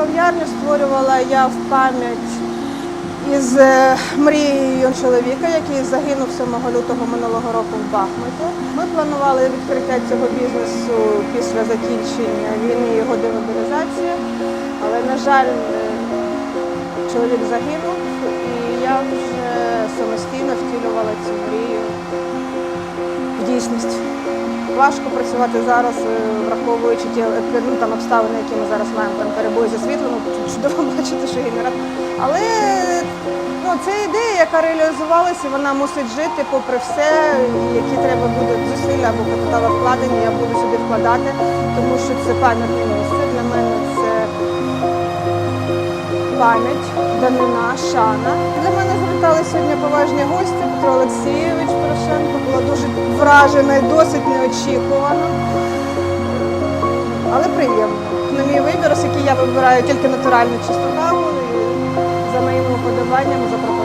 кав'ярню створювала я в пам'ять із е, мрією чоловіка, який загинув 7 лютого минулого року в Бахмуті. Ми планували відкриття цього бізнесу після закінчення війни і його демобілізації, але, на жаль, чоловік загинув, і я вже самостійно втілювала цю мрію в дійсність. Важко працювати зараз, е, враховуючи ті ну, там, обставини, які ми зараз маємо, там перебої зі світлом, чудово бачити, що генератор. Але ну, це ідея, яка реалізувалася, вона мусить жити попри все, які треба буде зусилля або капіталовкладення, я буду сюди вкладати, тому що це пам'ятне місце. Для мене це пам'ять, данина, шана. Для мене звертали сьогодні поважні гості. Петро була дуже вражена і досить неочікувано. Але приємно. На мій вибір, оскільки я вибираю тільки натуральну чисту і за моїми уподобаннями запропоную.